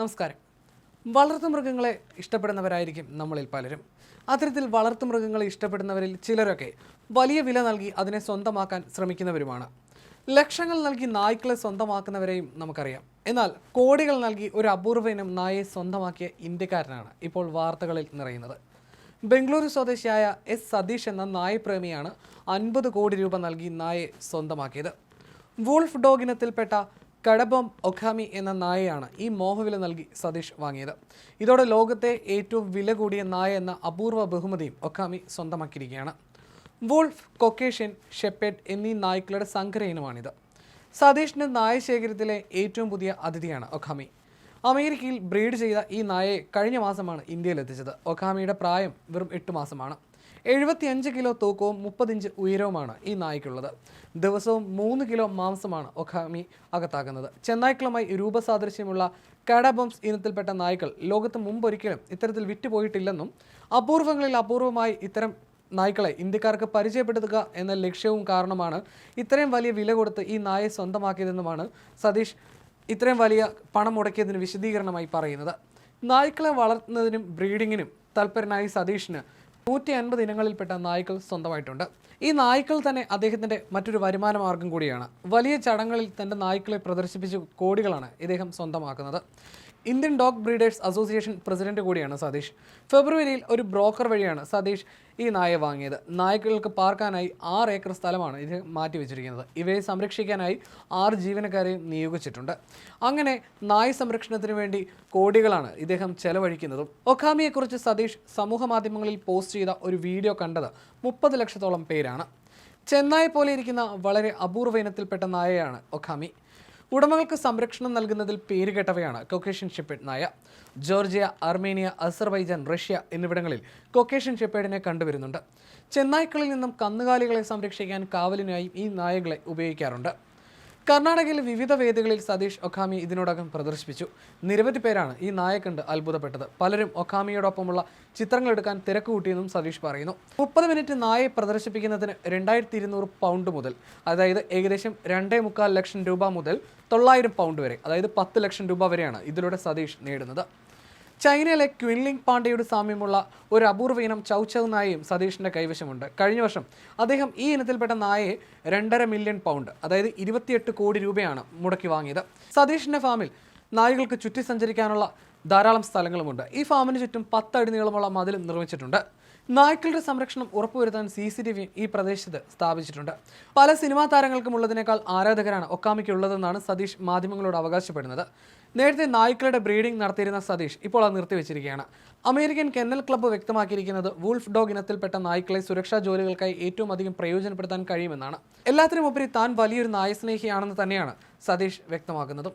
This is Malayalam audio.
നമസ്കാരം. വളർത്തുമൃഗങ്ങളെ ഇഷ്ടപ്പെടുന്നവരായിരിക്കും നമ്മളിൽ പലരും. അത്തരത്തിൽ വളർത്തുമൃഗങ്ങളെ ഇഷ്ടപ്പെടുന്നവരിൽ ചിലരൊക്കെ വലിയ വില നൽകി അതിനെ സ്വന്തമാക്കാൻ ശ്രമിക്കുന്നവരുമാണ്. ലക്ഷങ്ങൾ നൽകി നായ്ക്കളെ സ്വന്തമാക്കുന്നവരെയും നമുക്കറിയാം. എന്നാൽ കോടികൾ നൽകി ഒരു അപൂർവ നായയെ സ്വന്തമാക്കിയ ഇന്ത്യക്കാരനാണ് ഇപ്പോൾ വാർത്തകളിൽ നിറയുന്നത്. ബംഗളൂരു സ്വദേശിയായ എസ് സതീഷ് എന്ന നായപ്രേമിയാണ് അൻപത് കോടി രൂപ നൽകി നായയെ സ്വന്തമാക്കിയത്. വൂൾഫ് ഡോഗ് ഇനത്തിൽപ്പെട്ട കടബം ഒഖാമി എന്ന നായയാണ് ഈ മോഹവില നൽകി സതീഷ് വാങ്ങിയത്. ഇതോടെ ലോകത്തെ ഏറ്റവും വില കൂടിയ നായ എന്ന അപൂർവ ബഹുമതിയും ഒഖാമി സ്വന്തമാക്കിയിരിക്കുകയാണ്. വൂൾഫ് കൊക്കേഷ്യൻ ഷെപ്പേഡ് എന്നീ നായ്ക്കളുടെ സങ്കര ഇനമാണിത് സതീഷിന്റെ നായ ശേഖരത്തിലെ ഏറ്റവും പുതിയ അതിഥിയാണ് ഒഖാമി. അമേരിക്കയിൽ ബ്രീഡ് ചെയ്ത ഈ നായയെ കഴിഞ്ഞ മാസമാണ് ഇന്ത്യയിലെത്തിച്ചത് ഒഖാമിയുടെ പ്രായം വെറും എട്ട് മാസമാണ്. എഴുപത്തിയഞ്ച് കിലോ തൂക്കവും മുപ്പതിഞ്ച് ഉയരവുമാണ് ഈ നായ്ക്കുള്ളത്. ദിവസവും മൂന്ന് കിലോ മാംസമാണ് ഒഖാമി അകത്താക്കുന്നത്. ചെന്നായ്ക്കളുമായി രൂപസാദൃശ്യമുള്ള കടബംസ് ഇനത്തിൽപ്പെട്ട നായ്ക്കൾ ലോകത്ത് മുമ്പൊരിക്കലും ഇത്തരത്തിൽ വിറ്റുപോയിട്ടില്ലെന്നും അപൂർവങ്ങളിൽ അപൂർവമായി ഇത്തരം നായ്ക്കളെ ഇന്ത്യക്കാർക്ക് പരിചയപ്പെടുത്തുക എന്ന ലക്ഷ്യവും കാരണമാണ് ഇത്രയും വലിയ വില കൊടുത്ത് ഈ നായെ സ്വന്തമാക്കിയതെന്നുമാണ് സതീഷ് ഇത്രയും വലിയ പണം മുടക്കിയതിന് വിശദീകരണമായി പറയുന്നത്. നായ്ക്കളെ വളർത്തുന്നതിനും ബ്രീഡിങ്ങിനും തൽപരനായി സതീഷിന് നൂറ്റി അൻപത് ഇനങ്ങളിൽപ്പെട്ട നായ്ക്കൾ സ്വന്തമായിട്ടുണ്ട്. ഈ നായ്ക്കൾ തന്നെ അദ്ദേഹത്തിന്റെ മറ്റൊരു വരുമാന മാർഗം കൂടിയാണ്. വലിയ ചടങ്ങുകളിൽ തന്റെ നായ്ക്കളെ പ്രദർശിപ്പിച്ച് കോടികളാണ് ഇദ്ദേഹം സ്വന്തമാക്കുന്നത്. Indian dog breeders association president കൂടിയാണ് സതീഷ്. ഫെബ്രുവരിയിൽ ഒരു ബ്രോക്കർ വഴിയാണ് സതീഷ് ഈ നായയെ വാങ്ങിയത്. നായ്ക്കൾക്ക് പാർക്കാനായി ആറ് ഏക്കർ സ്ഥലമാണ് ഇത് മാറ്റിവെച്ചിരിക്കുന്നത്. ഇവയെ സംരക്ഷിക്കാനായി ആറ് ജീവനക്കാരെയും നിയോഗിച്ചിട്ടുണ്ട്. അങ്ങനെ നായ് സംരക്ഷണത്തിന് വേണ്ടി കോടികളാണ് ഇദ്ദേഹം ചെലവഴിക്കുന്നതും. ഒഖാമിയെക്കുറിച്ച് സതീഷ് സമൂഹ മാധ്യമങ്ങളിൽ പോസ്റ്റ് ചെയ്ത ഒരു വീഡിയോ കണ്ടത് മുപ്പത് ലക്ഷത്തോളം പേരാണ്. ചെന്നായ പോലെ ഇരിക്കുന്ന വളരെ അപൂർവ ഇനത്തിൽപ്പെട്ട നായയാണ് ഒഖാമി. ഉടമകൾക്ക് സംരക്ഷണം നൽകുന്നതിൽ പേരുകേട്ടവയാണ് കൊക്കേഷ്യൻ ഷെപ്പേഡ് നായ. ജോർജിയ അർമേനിയ അസർബൈജാൻ റഷ്യ എന്നിവിടങ്ങളിൽ കൊക്കേഷ്യൻ ഷെപ്പേഡിനെ കണ്ടുവരുന്നുണ്ട്. ചെന്നായ്ക്കളിൽ നിന്നും കന്നുകാലികളെ സംരക്ഷിക്കാൻ കാവലിനായി ഈ നായകളെ ഉപയോഗിക്കാറുണ്ട്. കർണാടകയിലെ വിവിധ വേദികളിൽ സതീഷ് ഒഖാമി ഇതിനോടകം പ്രദർശിപ്പിച്ചു. നിരവധി പേരാണ് ഈ നായ കണ്ട് അത്ഭുതപ്പെട്ടത്. പലരും ഒഖാമിയോടൊപ്പമുള്ള ചിത്രങ്ങൾ എടുക്കാൻ തിരക്ക് കൂട്ടിയെന്നും സതീഷ് പറയുന്നു. മുപ്പത് മിനിറ്റ് നായെ പ്രദർശിപ്പിക്കുന്നതിന് രണ്ടായിരത്തി ഇരുന്നൂറ് പൗണ്ട് മുതൽ അതായത് ഏകദേശം രണ്ടേ മുക്കാൽ ലക്ഷം രൂപ മുതൽ തൊള്ളായിരം പൗണ്ട് വരെ അതായത് പത്ത് ലക്ഷം രൂപ വരെയാണ് ഇതിലൂടെ സതീഷ് നേടുന്നത്. ചൈനയിലെ ക്വിൻലിംഗ് പാണ്ഡെയുടെ സാമ്യമുള്ള ഒരു അപൂർവ ഇനം ചൗചൗ നായയും സതീഷിന്റെ കൈവശമുണ്ട്. കഴിഞ്ഞ വർഷം അദ്ദേഹം ഈ ഇനത്തിൽപ്പെട്ട നായയെ രണ്ടര മില്യൺ പൗണ്ട് അതായത് ഇരുപത്തിയെട്ട് കോടി രൂപയാണ് മുടക്കി വാങ്ങിയത്. സതീഷിന്റെ ഫാമിൽ നായകൾക്ക് ചുറ്റി സഞ്ചരിക്കാനുള്ള ധാരാളം സ്ഥലങ്ങളുമുണ്ട്. ഈ ഫാമിന് ചുറ്റും പത്തടി നീളമുള്ള മതിലും നിർമ്മിച്ചിട്ടുണ്ട്. നായ്ക്കളുടെ സംരക്ഷണം ഉറപ്പുവരുത്താൻ സി സി ടി ഈ പ്രദേശത്ത് സ്ഥാപിച്ചിട്ടുണ്ട്. പല സിനിമാ താരങ്ങൾക്കും ഉള്ളതിനേക്കാൾ ആരാധകരാണ് ഒക്കാമിക്കുള്ളതെന്നാണ് സതീഷ് മാധ്യമങ്ങളോട് അവകാശപ്പെടുന്നത്. നേരത്തെ നായ്ക്കളുടെ ബ്രീഡിംഗ് നടത്തിയിരുന്ന സതീഷ് ഇപ്പോൾ അത് നിർത്തിവെച്ചിരിക്കുകയാണ്. അമേരിക്കൻ കെന്നൽ ക്ലബ്ബ് വ്യക്തമാക്കിയിരിക്കുന്നത് വൂൾഫ് ഡോഗ് ഇനത്തിൽപ്പെട്ട നായ്ക്കളെ സുരക്ഷാ ജോലികൾക്കായി ഏറ്റവും അധികം പ്രയോജനപ്പെടുത്താൻ കഴിയുമെന്നാണ്. എല്ലാത്തിനുമുപരി താൻ വലിയൊരു നായസ്നേഹിയാണെന്ന് തന്നെയാണ് സതീഷ് വ്യക്തമാക്കുന്നതും.